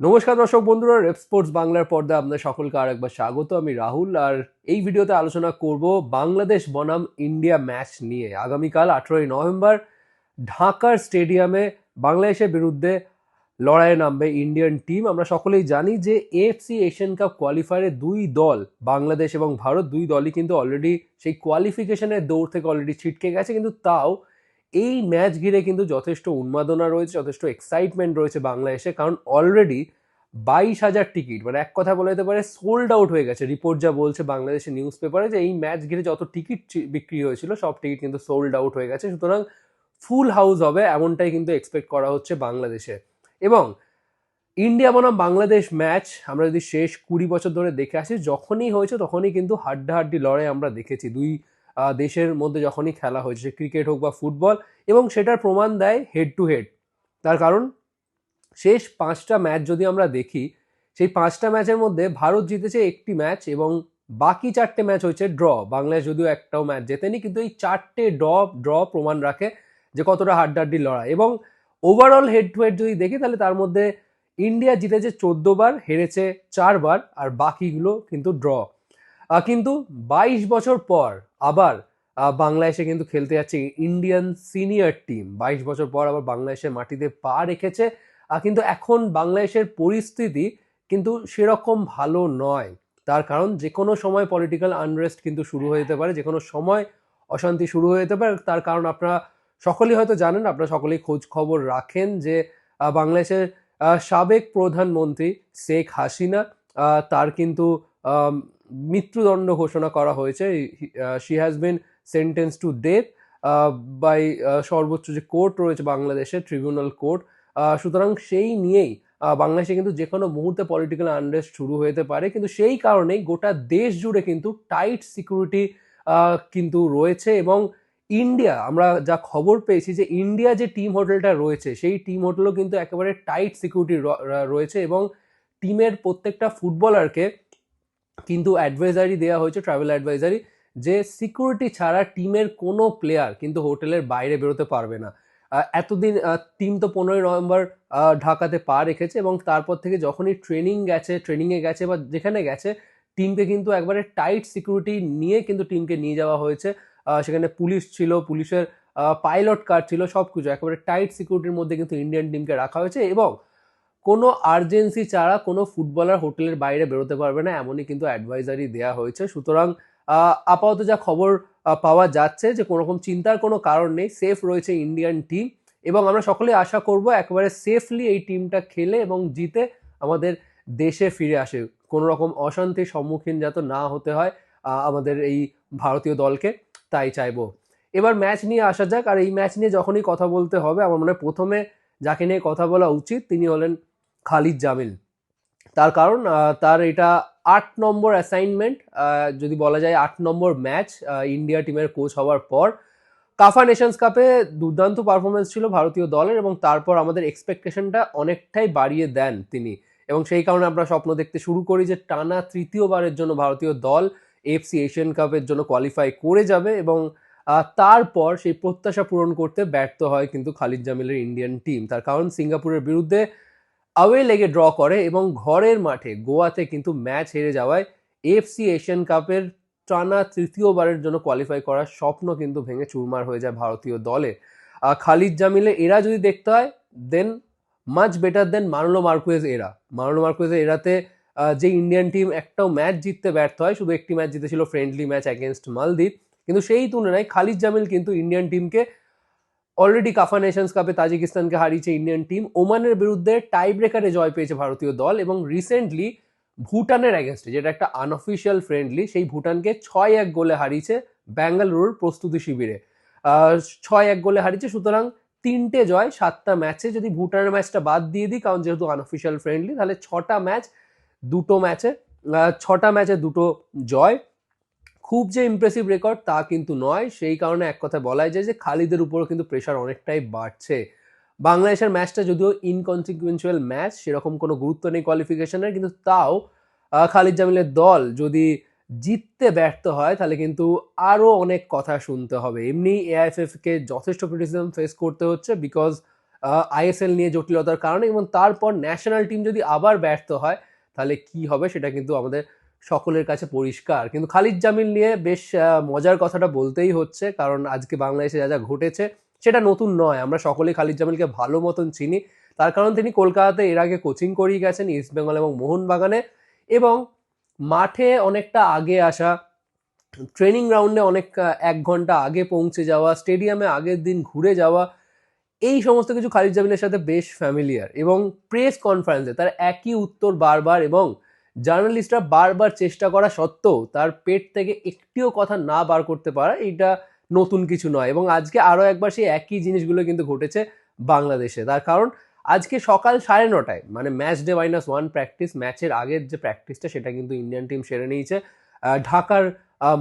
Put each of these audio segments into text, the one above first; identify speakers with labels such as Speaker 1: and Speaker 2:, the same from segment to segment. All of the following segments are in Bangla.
Speaker 1: নমস্কার দর্শক বন্ধুরা, রেপ স্পোর্টস বাংলার পর্দায় আপনাদের সকলকে আর একবার স্বাগত। আমি রাহুল, আর এই ভিডিওতে আলোচনা করব বাংলাদেশ বনাম ইন্ডিয়া ম্যাচ নিয়ে। আগামীকাল আঠেরোই নভেম্বর ঢাকার স্টেডিয়ামে বাংলাদেশের বিরুদ্ধে লড়াইয়ে নামবে ইন্ডিয়ান টিম। আমরা সকলেই জানি যে এএফসি এশিয়ান কাপ কোয়ালিফায়ারে দুই দল, বাংলাদেশ এবং ভারত, দুই দলই কিন্তু অলরেডি সেই কোয়ালিফিকেশনের দৌড় থেকে অলরেডি ছিটকে গেছে। কিন্তু তাও এই ম্যাচ ঘিরে কিন্তু যথেষ্ট উন্মাদনা রয়েছে, যথেষ্ট এক্সাইটমেন্ট রয়েছে বাংলাদেশে, কারণ অলরেডি বাইশ হাজার টিকিট মানে এক কথা বলা যেতে পারে সোল্ড আউট হয়ে গেছে। রিপোর্ট যা বলছে বাংলাদেশের নিউজ পেপারে যে এই ম্যাচ ঘিরে যত টিকিট বিক্রি হয়েছিল, সব টিকিট কিন্তু সোল্ড আউট হয়ে গেছে। সুতরাং ফুল হাউস হবে এমনটাই কিন্তু এক্সপেক্ট করা হচ্ছে বাংলাদেশে। এবং ইন্ডিয়া বনাম বাংলাদেশ ম্যাচ আমরা যদি শেষ কুড়ি বছর ধরে দেখে আসি, যখনই হয়েছে তখনই কিন্তু হাড্ডাহাড্ডি লড়াই আমরা দেখেছি। দুই দেশের মধ্যে যখনই খেলা হয়েছে ক্রিকেট হোক বা ফুটবল এবং সেটার প্রমাণ দেয় হেড টু হেড তার কারণ, শেষ পাঁচটা ম্যাচ যদি আমরা দেখি, সেই পাঁচটা ম্যাচের মধ্যে ভারত জিতেছে একটি ম্যাচ এবং বাকি চারটে ম্যাচ হয়েছে ড্র বাংলাদেশ যদিও একটাও ম্যাচ জেতেনি, কিন্তু এই চারটে ড্র ড্র প্রমাণ রাখে যে কতটা হাড্ডাহাড্ডি লড়াই। এবং ওভারঅল হেড টু হেড যদি দেখি, তাহলে তার মধ্যে ইন্ডিয়া জিতেছে চোদ্দ বার, হেরেছে চারবার আর বাকিগুলো কিন্তু ড্র কিন্তু বাইশ বছর পর আবার বাংলাদেশে কিন্তু খেলতে যাচ্ছে ইন্ডিয়ান সিনিয়র টিম বাইশ বছর পর আবার বাংলাদেশের মাটিতে পা রেখেছে। কিন্তু এখন বাংলাদেশের পরিস্থিতি কিন্তু সেরকম ভালো নয়। তার কারণ যে কোনো সময় পলিটিক্যাল আনরেস্ট কিন্তু শুরু হয়ে যেতে পারে, যে কোনো সময় অশান্তি শুরু হয়ে যেতে পারে। তার কারণ আপনারা সকলেই হয়তো জানেন, আপনারা সকলেই খোঁজ খবর রাখেন যে বাংলাদেশের সাবেক প্রধানমন্ত্রী শেখ হাসিনা তার কিন্তু মৃত্যুদণ্ড ঘোষণা করা হয়েছে। She has been sentence to death by সর্বোচ্চ যে কোর্ট রয়েছে বাংলাদেশের ট্রিবিউনাল কোর্ট সুতরাং সেই নিয়েই বাংলাদেশে কিন্তু যে কোনো মুহূর্তে পলিটিক্যাল আনরেস্ট শুরু হতে পারে। কিন্তু সেই কারণেই গোটা দেশ জুড়ে কিন্তু টাইট সিকিউরিটি কিন্তু রয়েছে এবং ইন্ডিয়া আমরা যা খবর পেয়েছি যে ইন্ডিয়া যে টিম হোটেলটা রয়েছে, সেই টিম হোটেলও কিন্তু একেবারে টাইট সিকিউরিটি রয়েছে এবং টিমের প্রত্যেকটা ফুটবলারকে কিন্তু অ্যাডভাইজারি দেওয়া হয়েছে ট্রাভেল অ্যাডভাইজারি যে সিকিউরিটি ছাড়া টিমের কোনো প্লেয়ার কিন্তু হোটেলের বাইরে বেরোতে পারবে না। এতদিন টিম তো পনেরোই নভেম্বর ঢাকাতে পা রেখেছে এবং তারপর থেকে যখনই ট্রেনিং গেছে ট্রেনিংয়ে গেছে বা যেখানে গেছে টিমকে কিন্তু একবারে টাইট সিকিউরিটি নিয়ে কিন্তু টিমকে নিয়ে যাওয়া হয়েছে। সেখানে পুলিশ ছিল, পুলিশের পাইলট কার ছিল সব কিছু একেবারে টাইট সিকিউরিটির মধ্যে কিন্তু ইন্ডিয়ান টিমকে রাখা হয়েছে এবং কোনো আর্জেন্সি ছাড়া কোনো ফুটবলার হোটেলের বাইরে বেরোতে পারবে না, এমনই কিন্তু অ্যাডভাইজারি দেওয়া হয়েছে। সুতরাং আপাতত যা খবর পাওয়া যাচ্ছে যে কোনো রকম চিন্তার কোনো কারণ নেই সেফ রয়েছে ইন্ডিয়ান টিম এবং আমরা সকলে আশা করব একেবারে সেফলি এই টিমটা খেলে এবং জিতে আমাদের দেশে ফিরে আসে। কোনো রকম অশান্তির সম্মুখীন যাতে না হতে হয় আমাদের এই ভারতীয় দলকে, তাই চাইব। এবার ম্যাচ নিয়ে আসা যাক, আর এই ম্যাচ নিয়ে যখনই কথা বলতে হবে, আমার মনে প্রথমে যাকে নিয়ে কথা বলা উচিত, তিনি হলেন খালিদ জামিল। তার কারণ তার এটা আট নম্বর অ্যাসাইনমেন্ট যদি বলা যায় আট নম্বর ম্যাচ ইন্ডিয়া টিমের কোচ হওয়ার পর। কাফা নেশনস কাপে দুর্দান্ত পারফরমেন্স ছিল ভারতীয় দলের এবং তারপর আমাদের এক্সপেকটেশনটা অনেকটাই বাড়িয়ে দেন তিনি। এবং সেই কারণে আমরা স্বপ্ন দেখতে শুরু করি যে টানা তৃতীয়বারের জন্য ভারতীয় দল এফসি এশিয়ান কাপের জন্য কোয়ালিফাই করে যাবে এবং তারপর সেই প্রত্যাশা পূরণ করতে ব্যর্থ হয় কিন্তু খালিদ জামিলের ইন্ডিয়ান টিম তার কারণ, সিঙ্গাপুরের বিরুদ্ধে আওয়ে লেগে ড্র করে এবং ঘরের মাঠে গোয়াতে কিন্তু ম্যাচ হেরে যাওয়ায় এফসি এশিয়ান কাপের টানা তৃতীয়বারের জন্য কোয়ালিফাই করার স্বপ্ন কিন্তু ভেঙে চুরমার হয়ে যায় ভারতীয় দলে। খালিদ জামিলে এরা যদি দেখতে হয় দেন মাচ বেটার দেন মানলো মার্কুয়েজ এরা মানলো মার্কুয়েজ এরাতে যে ইন্ডিয়ান টিম একটাও ম্যাচ জিততে ব্যর্থ হয়, শুধু একটি ম্যাচ জিতেছিল ফ্রেন্ডলি ম্যাচ অ্যাগেনস্ট মালদ্বীপ কিন্তু সেই তুলনায় খালিদ জামিল কিন্তু ইন্ডিয়ান টিমকে অলরেডি কাফা নেশনস কাপে তাজিকিস্তানকে হারিয়েছে ইন্ডিয়ান টিম ওমানের বিরুদ্ধে টাই ব্রেকারে জয় পেয়েছে ভারতীয় দল এবং রিসেন্টলি ভুটানের অ্যাগেনস্টে যেটা একটা আনঅফিসিয়াল ফ্রেন্ডলি সেই ভুটানকে ছয় এক গোলে হারিয়েছে ব্যাঙ্গালুরুর প্রস্তুতি শিবিরে। ছয় এক গোলে হারিয়েছে, সুতরাং তিনটে জয়, সাতটা ম্যাচে যদি ভুটানের ম্যাচটা বাদ দিয়ে দিই, কারণ যেহেতু আনঅফিসিয়াল ফ্রেন্ডলি তাহলে ছটা ম্যাচ দুটো ম্যাচে ছটা ম্যাচে দুটো জয়। খুব যে ইমপ্রেসিভ রেকর্ড তা কিন্তু নয়। সেই কারণে এক কথা বলাই যায় যে খালিদের উপরও কিন্তু প্রেশার অনেকটাই বাড়ছে। বাংলাদেশের ম্যাচটা যদিও ইনকনসিকুয়েন্সুয়াল ম্যাচ সেরকম কোনো গুরুত্ব নেই কোয়ালিফিকেশনের কিন্তু তাও খালিদ জামিলের দল যদি জিততে ব্যর্থ হয়, তাহলে কিন্তু আরও অনেক কথা শুনতে হবে। এমনি এআইএফএফ কে যথেষ্ট ক্রিটিসিজম ফেস করতে হচ্ছে বিকজ আইএসএল নিয়ে জটিলতার কারণে এবং তারপর ন্যাশনাল টিম যদি আবার ব্যর্থ হয়, তাহলে কি হবে সেটা কিন্তু আমাদের সকলের কাছে পরিষ্কার। কিন্তু খালিদ জামিল নিয়ে বেশ মজার কথাটা বলতেই হচ্ছে, কারণ আজকে বাংলাদেশে যা যা ঘটেছে, সেটা নতুন নয়। আমরা সকলেই খালিদ জামিলকে ভালো মতন চিনি। তার কারণ তিনি কলকাতাতে এর আগে কোচিং করেই গেছেন, ইস্ট বেঙ্গল এবং মোহনবাগানে। এবং মাঠে অনেকটা আগে আসা, ট্রেনিং গ্রাউন্ডে অনেক এক ঘণ্টা আগে পৌঁছে যাওয়া, স্টেডিয়ামে আগের দিন ঘুরে যাওয়া, এই সমস্ত কিছু খালিদ জামিলের সাথে বেশ ফ্যামিলিয়ার এবং প্রেস কনফারেন্সে তার একই উত্তর বারবার এবং জার্নালিস্টরা বারবার চেষ্টা করা সত্ত্বেও তার পেট থেকে একটিও কথা না বার করতে পারা এটা নতুন কিছু নয় এবং আজকে আরও একবার সেই একই জিনিসগুলো কিন্তু ঘটেছে বাংলাদেশে। তার কারণ, আজকে সকাল সাড়ে নটায় মানে match day minus one practice ম্যাচের আগের যে প্র্যাকটিসটা সেটা কিন্তু ইন্ডিয়ান টিম সেরে নিয়েছে ঢাকার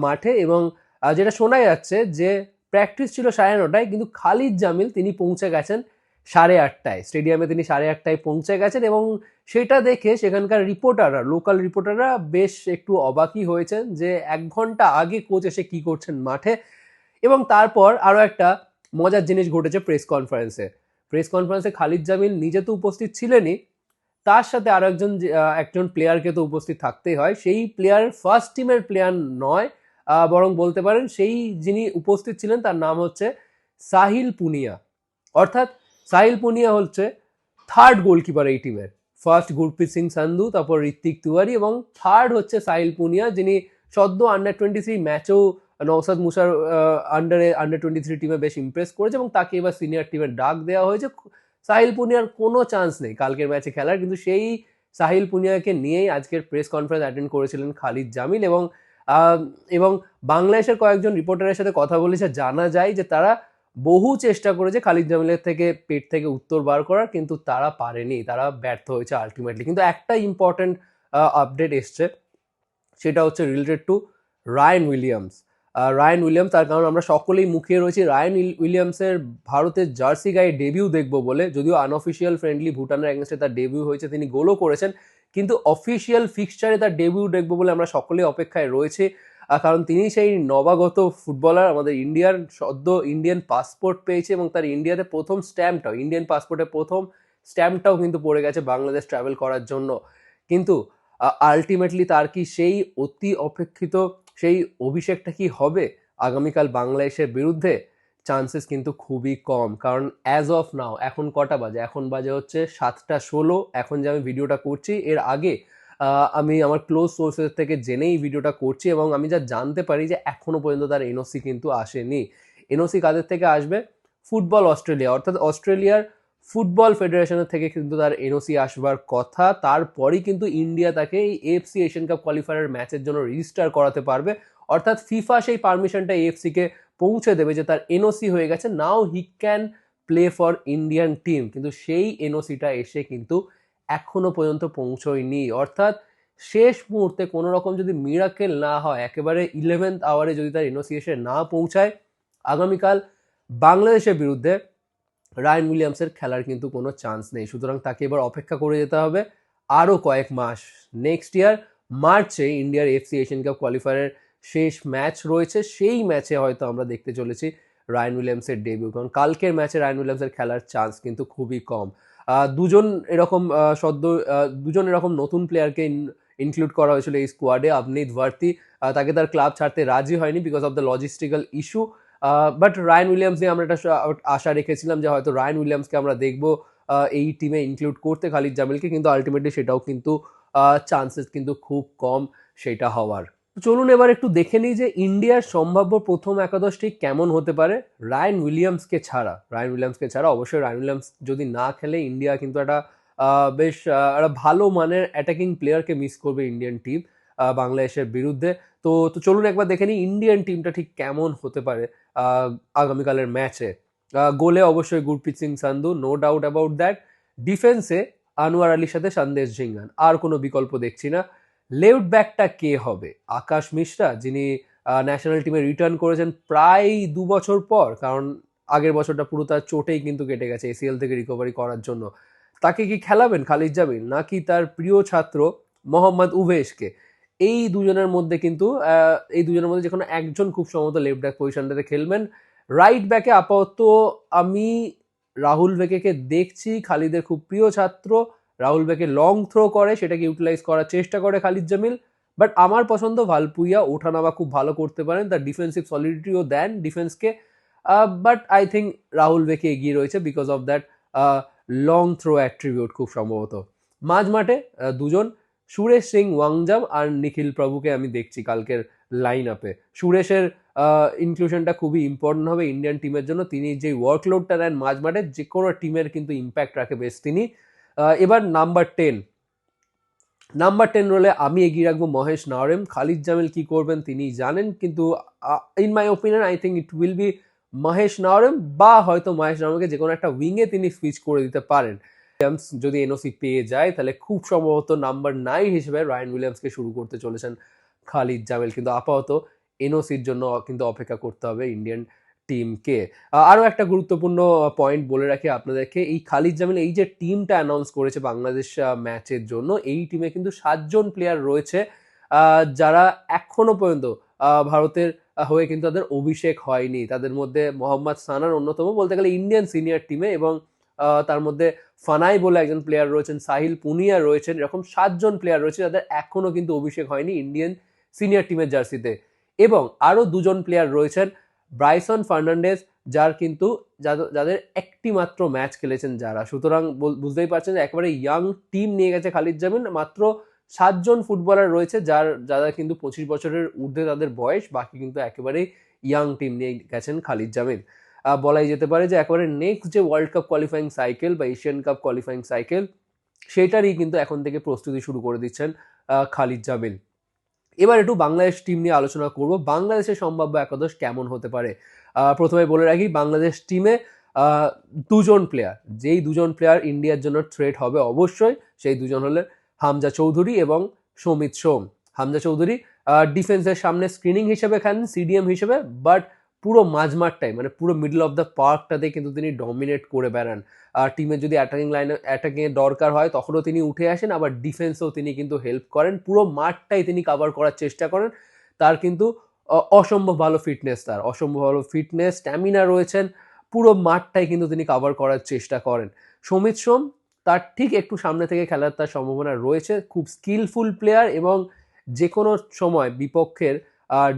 Speaker 1: মাঠে এবং যেটা শোনা যাচ্ছে যে প্র্যাকটিস ছিল সাড়ে নটায়, কিন্তু খালিদ জামিল তিনি পৌঁছে গেছেন সাড়ে আটটায়। স্টেডিয়ামে তিনি সাড়ে আটটায় পৌঁছে গেছেন এবং সেটা দেখে সেখানকার রিপোর্টাররা লোকাল রিপোর্টাররা বেশ একটু অবাকই হয়েছেন যে এক ঘণ্টা আগে কোচ এসে কি করছেন মাঠে। এবং তারপর আরও একটা মজার জিনিস ঘটেছে প্রেস কনফারেন্সে প্রেস কনফারেন্সে খালিদ জামিল নিজে তো উপস্থিত ছিলেনই। তার সাথে আরও একজন একজন প্লেয়ারকে তো উপস্থিত থাকতেই হয়। সেই প্লেয়ার ফার্স্ট টিমের প্লেয়ার নয় বরং বলতে পারেন সেই যিনি উপস্থিত ছিলেন তার নাম হচ্ছে সাহিল পুনিয়া। অর্থাৎ সাহিল পুনিয়া হচ্ছে থার্ড গোলকিপার এই টিমের ফার্স্ট গুরপ্রীত সিং সান্ধু তারপর ঋত্বিক তিওয়ারি এবং থার্ড হচ্ছে সাহিল পুনিয়া যিনি সদ্য আন্ডার টোয়েন্টি থ্রি ম্যাচেও নৌসাদ মুসার আন্ডারে আন্ডার টোয়েন্টি থ্রি টিমে বেশ ইমপ্রেস করেছে এবং তাকে এবার সিনিয়র টিমের ডাক দেওয়া হয়েছে। সাহিল পুনিয়ার কোনো চান্স নেই কালকের ম্যাচে খেলার, কিন্তু সেই সাহিল পুনিয়াকে নিয়েই আজকের প্রেস কনফারেন্স অ্যাটেন্ড করেছিলেন খালিদ জামিল এবং এবং বাংলাদেশের কয়েকজন রিপোর্টারের সাথে কথা বলেছে। জানা যায় যে তারা বহু চেষ্টা করেছে খালিদ জামিলের থেকে পেট থেকে উত্তর বার করার, কিন্তু তারা পারেনি। তারা ব্যর্থ হয়েছে আলটিমেটলি কিন্তু একটা ইম্পর্টেন্ট আপডেট এসছে। সেটা হচ্ছে related to Ryan Williams Ryan Williams তার কারণ আমরা সকলেই মুখিয়ে রয়েছি। রায়ন উইল- উইলিয়ামসের ভারতের জার্সি গায়ে ডেবিউ দেখব বলে, যদিও আনঅফিসিয়াল ফ্রেন্ডলি ভুটানের এগেনস্টে তার ডেবিউ হয়েছে, তিনি গোলও করেছেন। কিন্তু অফিসিয়াল ফিক্সচারে তার ডেবিউ দেখব বলে আমরা সকলেই অপেক্ষায় রয়েছে। কারণ তিনি সেই নবাগত ফুটবলার, আমাদের ইন্ডিয়ার সদ্য ইন্ডিয়ান পাসপোর্ট পেয়েছে এবং তার ইন্ডিয়াতে প্রথম স্ট্যাম্পটাও ইন্ডিয়ান পাসপোর্টে প্রথম স্ট্যাম্পটাও কিন্তু পড়ে গেছে বাংলাদেশ ট্রাভেল করার জন্য। কিন্তু আলটিমেটলি তার কি সেই অতি অপেক্ষিত, সেই অভিষেকটা কি হবে আগামীকাল বাংলাদেশের বিরুদ্ধে? চান্সেস কিন্তু খুবই কম। কারণ অ্যাজ অফ নাও এখন কটা বাজে? এখন বাজে হচ্ছে সাতটা ষোলো। এখন যে আমি ভিডিওটা করছি, এর আগে আমি আমার ক্লোজ সোর্সেস থেকে জেনেই ভিডিওটা করছি এবং আমি যা জানতে পারি যে এখনও পর্যন্ত তার এনওসি কিন্তু আসেনি। এনওসি কাদের থেকে আসবে? ফুটবল অস্ট্রেলিয়া অর্থাৎ অস্ট্রেলিয়ার ফুটবল ফেডারেশনের থেকে কিন্তু তার এনওসি আসবার কথা। তারপরই কিন্তু ইন্ডিয়া তাকে এই এফসি এশিয়ান কাপ কোয়ালিফায়ার ম্যাচের জন্য রেজিস্টার করাতে পারবে। অর্থাৎ ফিফা সেই পারমিশনটা এফসিকে পৌঁছে দেবে যে তার এনওসি হয়ে গেছে। Now he can play for Indian team কিন্তু সেই এনওসিটা এসে কিন্তু এখনও পর্যন্ত পৌঁছয়নি। অর্থাৎ শেষ মুহূর্তে কোনো রকম যদি মিরাকেল না হয়, একেবারে ইলেভেন্থ আওয়ারে যদি তার এসে না পৌঁছায়, আগামীকাল বাংলাদেশের বিরুদ্ধে রায়ন উইলিয়ামসের খেলার কিন্তু কোনো চান্স নেই। সুতরাং তাকে এবার অপেক্ষা করে যেতে হবে আরও কয়েক মাস। নেক্সট ইয়ার মার্চে ইন্ডিয়ার এফসি এশিয়ান কাপ কোয়ালিফায়ারের শেষ ম্যাচ রয়েছে। সেই ম্যাচে হয়তো আমরা দেখতে চলেছি রায়ন উইলিয়ামসের ডেবিউ কারণ কালকের ম্যাচে রায়ন উইলিয়ামসের খেলার চান্স কিন্তু খুবই কম। দুজন এরকম সদ্য দুজন এরকম নতুন প্লেয়ারকে ইনক্লুড করা হয়েছিল এই স্কোয়াডে আবনিত ভার্তি। তাকে তার ক্লাব ছাড়তে রাজি হয়নি because of the logistical issue but Ryan Williams নিয়ে আমরা একটা আশা রেখেছিলাম যে হয়তো রায়ন উইলিয়ামসকে আমরা দেখব এই টিমে ইনক্লুড করতে খালিদ জামিলকে, কিন্তু আলটিমেটলি সেটাও কিন্তু চান্সেস কিন্তু খুব কম সেটা হওয়ার। চলুন এবার একটু দেখে নিই যে ইন্ডিয়ার সম্ভাব্য প্রথম একাদশ ঠিক কেমন হতে পারে রায়ন উইলিয়ামসকে ছাড়া। রায়ন উইলিয়ামসকে ছাড়া অবশ্যই রায়ন উইলিয়ামস যদি না খেলে ইন্ডিয়া কিন্তু একটা বেশ একটা ভালো মানের অ্যাটাকিং প্লেয়ারকে মিস করবে ইন্ডিয়ান টিম বাংলাদেশের বিরুদ্ধে। তো তো চলুন একবার দেখে নিই ইন্ডিয়ান টিমটা ঠিক কেমন হতে পারে আগামীকালের ম্যাচে গোলে অবশ্যই Gurpreet Singh Sandhu no doubt about that ডিফেন্সে আনোয়ার আলীর সাথে সন্দেশ ঝিঙ্গান, আর কোনো বিকল্প দেখছি না। লেফট ব্যাকটা কে হবে? আকাশ মিশ্রা, যিনি ন্যাশনাল টিমে রিটার্ন করেছেন প্রায় দু বছর পর, কারণ আগের বছরটা পুরো তার চোটেই কিন্তু কেটে গেছে এসিএল থেকে রিকভারি করার জন্য। তাকে কি খেলাবেন খালিদ জামিল নাকি তার প্রিয় ছাত্র মোহাম্মদ উভেশকে? এই দুজনের মধ্যে কিন্তু এই দুজনের মধ্যে যে কোনো একজন খুব সম্ভবত লেফট ব্যাক পজিশনটাতে খেলবেন। রাইট ব্যাকে আপাতত আমি রাহুল ভেকেকে দেখছি, খালিদের খুব প্রিয় ছাত্র। রাহুল বেকে লং থ্রো করে, সেটাকে ইউটিলাইজ করার চেষ্টা করে খালিদ জামিল। বাট আমার পছন্দ ভালপুইয়া, ওঠানামা খুব ভালো করতে পারেন, তার ডিফেন্সিভ সলিডিটিও দেন ডিফেন্সকে but I think Rahul Bheke এগিয়ে রয়েছে because of that long throw attribute খুব সম্ভবত। মাঝ মাঠে দুজন, সুরেশ সিং, ওয়াংজাম আর নিখিল প্রভুকে আমি দেখছি কালকের লাইন আপে সুরেশের ইনক্লুশনটা খুবই ইম্পর্টেন্ট হবে ইন্ডিয়ান টিমের জন্য। তিনি যে ওয়ার্কলোডটা নেন মাঝ মাঠে যে কোনো টিমের কিন্তু ইম্প্যাক্ট রাখে বেশ তিনি। এবার নাম্বার টেন নাম্বার টেন রোলে আমি এগিয়ে রাখব মহেশ নাওরেম খালিদ জামিল কি করবেন তিনি জানেন, কিন্তু in my opinion I think it will be Mahesh Naorem বা হয়তো মহেশ নাওরেমকে যে কোনো একটা উইংয়ে তিনি সুইচ করে দিতে পারেন। উইলিয়ামস যদি এনওসি পেয়ে যায়, তাহলে খুব সম্ভবত নাম্বার নাইন হিসেবে রায়ন উইলিয়ামসকে শুরু করতে চলেছেন খালিদ জামিল। কিন্তু আপাতত এনওসির জন্য কিন্তু অপেক্ষা করতে হবে ইন্ডিয়ান টিমকে আরও একটা গুরুত্বপূর্ণ পয়েন্ট বলে রাখি আপনাদেরকে, এই খালিদ জামিল এই যে টিমটা অ্যানাউন্স করেছে বাংলাদেশ ম্যাচের জন্য, এই টিমে কিন্তু সাতজন প্লেয়ার রয়েছে যারা এখনও পর্যন্ত ভারতের হয়ে কিন্তু তাদের অভিষেক হয়নি। তাদের মধ্যে মোহাম্মদ সানার অন্যতম বলতে গেলে ইন্ডিয়ান সিনিয়র টিমে এবং তার মধ্যে ফানাই বলে একজন প্লেয়ার রয়েছেন, সাহিল পুনিয়া রয়েছেন, এরকম সাতজন প্লেয়ার রয়েছে যাদের এখনও কিন্তু অভিষেক হয়নি ইন্ডিয়ান সিনিয়র টিমের জার্সিতে এবং আরও দুজন প্লেয়ার রয়েছেন ব্রাইসন ফার্নান্ডেজ, যার কিন্তু যাদের- একটি মাত্র ম্যাচ খেলেছেন যারা। সুতরাং বুঝতেই পারছেন যে একেবারে ইয়াং টিম নিয়ে গেছে খালিদ জামিন, মাত্র সাতজন ফুটবলার রয়েছে যার, যারা কিন্তু পঁচিশ বছরের ঊর্ধ্বে তাদের বয়স, বাকি কিন্তু একেবারেই ইয়াং টিম নিয়ে গেছেন খালিদ জামিন। বলাই যেতে পারে যে একেবারে নেক্সট যে ওয়ার্ল্ড কাপ কোয়ালিফাইং সাইকেল বা এশিয়ান কাপ কোয়ালিফাইং সাইকেল সেটারই কিন্তু এখন থেকে প্রস্তুতি শুরু করে দিচ্ছেন খালিদ জামিল এবার একটু বাংলাদেশ টিম নিয়ে আলোচনা করব। বাংলাদেশের সম্ভাব্য একাদশ কেমন হতে পারে? প্রথমে বলে রাখি, বাংলাদেশ টিমে দুজন প্লেয়ার যেই দুজন প্লেয়ার ইন্ডিয়ার জন্য থ্রেট হবে অবশ্যই, সেই দুজন হলে হামজা চৌধুরী এবং সৌমিত সোম। হামজা চৌধুরী ডিফেন্সের সামনে স্ক্রিনিং হিসেবে খেলেন সিডিএম হিসেবে বাট পুরো মাঝমাঠটাই মানে পুরো মিডল অফ দ্য পার্কটাতে কিন্তু তিনি ডমিনেট করে বেড়ান। আর টিমের যদি অ্যাটাকিং লাইনে অ্যাটাকিং এর দরকার হয়, তখনও তিনি উঠে আসেন, আবার ডিফেন্সেও তিনি কিন্তু হেল্প করেন। পুরো মাঠটাই তিনি কভার করার চেষ্টা করেন। তার কিন্তু অসম্ভব ভালো ফিটনেস তার, অসম্ভব ভালো ফিটনেস স্ট্যামিনা রয়েছেন। পুরো মাঠটাই কিন্তু তিনি কভার করার চেষ্টা করেন। সমিত সোম, তার ঠিক একটু সামনে থেকে খেলার তার সম্ভাবনা রয়েছে। খুব স্কিলফুল প্লেয়ার এবং যে কোনো সময় বিপক্ষের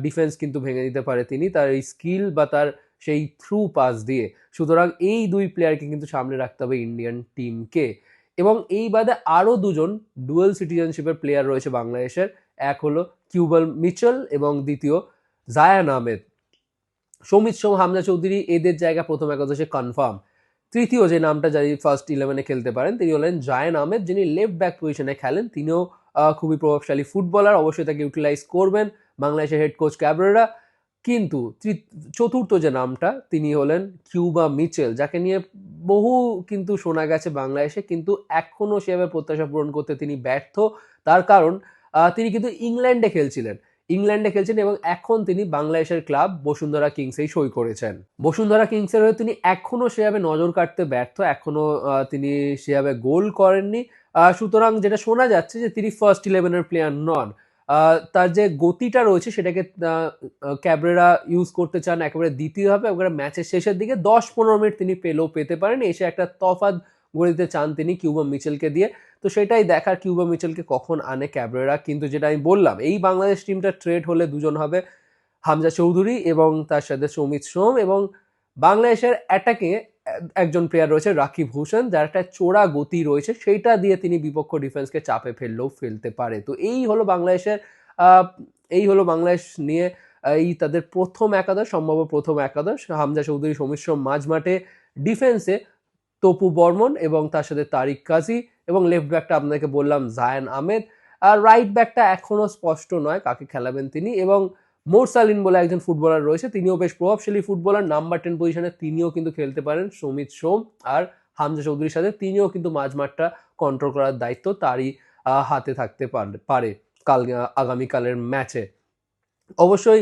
Speaker 1: ডিফেন্স কিন্তু ভেঙে দিতে পারে তিনি তার এই স্কিল বা তার সেই থ্রু পাস দিয়ে। সুতরাং এই দুই প্লেয়ারকে কিন্তু সামনে রাখতে হবে ইন্ডিয়ান টিমকে এবং এই বাদে আরও দুজন ডুয়েল সিটিজেনশিপের প্লেয়ার রয়েছে বাংলাদেশের। এক হলো কিউবাল মিচেল এবং দ্বিতীয় জায়ান আহমেদ। সৌমিত সোম, হামজা চৌধুরী এদের জায়গা প্রথম একাদশে কনফার্ম তৃতীয় যে নামটা যারা ফার্স্ট ইলেভেনে খেলতে পারেন, তিনি হলেন জায়ান আহমেদ, যিনি লেফট ব্যাক পজিশনে খেলেন। তিনিও খুবই প্রভাবশালী ফুটবলার অবশ্যই তাকে ইউটিলাইজ করবেন। বাংলাদেশের হেড কোচ ক্যাবরেরা। কিন্তু চতুর্থ যে নামটা, তিনি হলেন কিউবা মিচেল, যাকে নিয়ে বহু কিন্তু শোনা গেছে বাংলাদেশে, কিন্তু এখনও সেভাবে প্রত্যাশা পূরণ করতে তিনি ব্যর্থ। তার কারণ তিনি কিন্তু ইংল্যান্ডে খেলছিলেন। ইংল্যান্ডে খেলছেন এবং এখন তিনি বাংলাদেশের ক্লাব বসুন্ধরা কিংসেই সই করেছেন। বসুন্ধরা কিংসের হয়ে তিনি এখনও সেভাবে নজর কাটতে ব্যর্থ এখনও তিনি সেভাবে গোল করেননি। সুতরাং যেটা শোনা যাচ্ছে যে তিনি ফার্স্ট ইলেভেনের প্লেয়ার নন। তার যে গতিটা রয়েছে সেটাকে ক্যাবরেরা ইউজ করতে চান একেবারে দ্বিতীয়ভাবে একেবারে ম্যাচের শেষের দিকে দশ পনেরো মিনিট তিনি পেলেও পেতে পারেন। এসে একটা তফাৎ গড়ে দিতে চান তিনি কিউবা মিচেলকে দিয়ে। তো সেটাই দেখার কিউবা মিচেলকে কখন আনে ক্যাবরেরা। কিন্তু যেটা আমি বললাম, এই বাংলাদেশ টিমটা ট্রেড হলে দুজন হবে হামজা চৌধুরী এবং তার সাথে সৌমিত সোম এবং বাংলাদেশের অ্যাটাকে একজন প্লেয়ার রয়েছে, রাকিব হোসেন, যার একটা চোরা গতি রয়েছে, সেইটা দিয়ে তিনি বিপক্ষ ডিফেন্সকে চাপে ফেললেও ফেলতে পারে। তো এই হলো বাংলাদেশের এই হলো বাংলাদেশ নিয়ে এই তাদের প্রথম একাদশ, সম্ভাব্য প্রথম একাদশ। হামজা চৌধুরী সৌমিত মাঝমাঠে ডিফেন্সে তপু বর্মন এবং তার সাথে তারিক কাজী এবং লেফট ব্যাকটা আপনাকে বললাম, জায়ান আহমেদ। আর রাইট ব্যাকটা এখনও স্পষ্ট নয় কাকে খেলাবেন তিনি এবং মোরসালিন বলে একজন ফুটবলার রয়েছে। তিনিও বেশ প্রভাবশালী ফুটবলার। নাম্বার টেন পজিশনে তিনিও কিন্তু খেলতে পারেন সমিত সোম আর হামজা চৌধুরীর সাথে। তিনিও কিন্তু মাঝ মাঠটা কন্ট্রোল করার দায়িত্ব তারই হাতে থাকতে পার- কাল আগামীকালের ম্যাচে অবশ্যই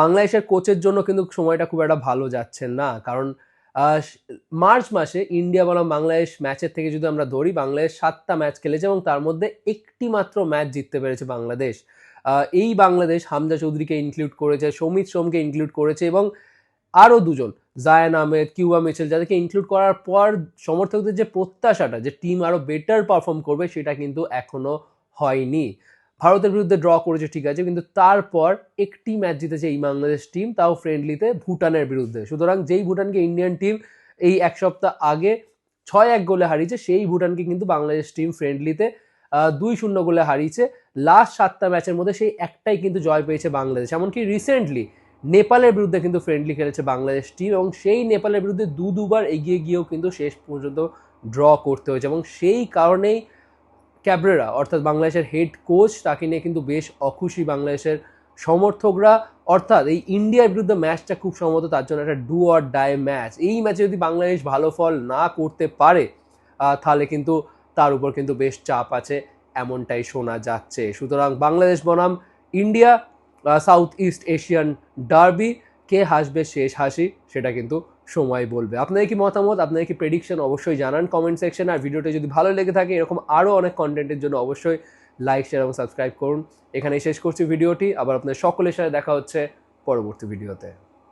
Speaker 1: বাংলাদেশের কোচের জন্য কিন্তু সময়টা খুব একটা ভালো যাচ্ছে না। কারণ মার্চ মাসে ইন্ডিয়া বনাম বাংলাদেশ ম্যাচের থেকে যদি আমরা ধরি, বাংলাদেশ সাতটা ম্যাচ খেলেছে এবং তার মধ্যে একটি মাত্র ম্যাচ জিততে পেরেছে বাংলাদেশ। এই বাংলাদেশ হামজা চৌধুরীকে ইনক্লুড করেছে, সৌমিত সোমকে ইনক্লুড করেছে এবং আরও দুজন, জায়ান আহমেদ, কিউবা মিচেল, যাদেরকে ইনক্লুড করার পর সমর্থকদের যে প্রত্যাশাটা যে টিম আরও বেটার পারফর্ম করবে সেটা কিন্তু এখনও হয়নি। ভারতের বিরুদ্ধে ড্র করেছে, ঠিক আছে, কিন্তু তারপর একটি ম্যাচ জিতেছে এই বাংলাদেশ টিম তাও ফ্রেন্ডলিতে ভুটানের বিরুদ্ধে। সুতরাং যেই ভুটানকে ইন্ডিয়ান টিম এই এক সপ্তাহ আগে ছয় এক গোলে হারিয়েছে, সেই ভুটানকে কিন্তু বাংলাদেশ টিম ফ্রেন্ডলিতে দুই শূন্য গোলে হারিয়েছে। লাস্ট সাতটা ম্যাচের মধ্যে সেই একটাই কিন্তু জয় পেয়েছে বাংলাদেশ। এমনকি রিসেন্টলি নেপালের বিরুদ্ধে কিন্তু ফ্রেন্ডলি খেলেছে বাংলাদেশ টিম এবং সেই নেপালের বিরুদ্ধে দু দুবার এগিয়ে গিয়েও কিন্তু শেষ পর্যন্ত ড্র করতে হয়েছে এবং সেই কারণেই ক্যাবরেরা, অর্থাৎ বাংলাদেশের হেড কোচ তাকে নিয়ে কিন্তু বেশ অখুশি বাংলাদেশের সমর্থকরা। অর্থাৎ এই ইন্ডিয়ার বিরুদ্ধে ম্যাচটা খুব সম্ভবত তার জন্য একটা ডু অর ডাই ম্যাচ এই ম্যাচে যদি বাংলাদেশ ভালো ফল না করতে পারে তাহলে কিন্তু তার উপর কিন্তু বেশ চাপ আছে। এমনটাই শোনা যাচ্ছে। সুতরাং বাংলাদেশ বনাম, India South East Asian derby কে হাসবে শেষ হাসি, সেটা কিন্তু সময় বলবে। আপনাদের কি মতামত? আপনাদের কি প্রেডিকশন অবশ্যই জানান কমেন্ট সেকশন আর ভিডিওটা যদি ভালো লেগে থাকে, এরকম আরও অনেক কন্টেন্টের জন্য অবশ্যই লাইক শেয়ার এবং সাবস্ক্রাইব করুন। এখানেই শেষ করছি ভিডিওটি আবার আপনাদের সকলের সাথে দেখা হচ্ছে পরবর্তী ভিডিওতে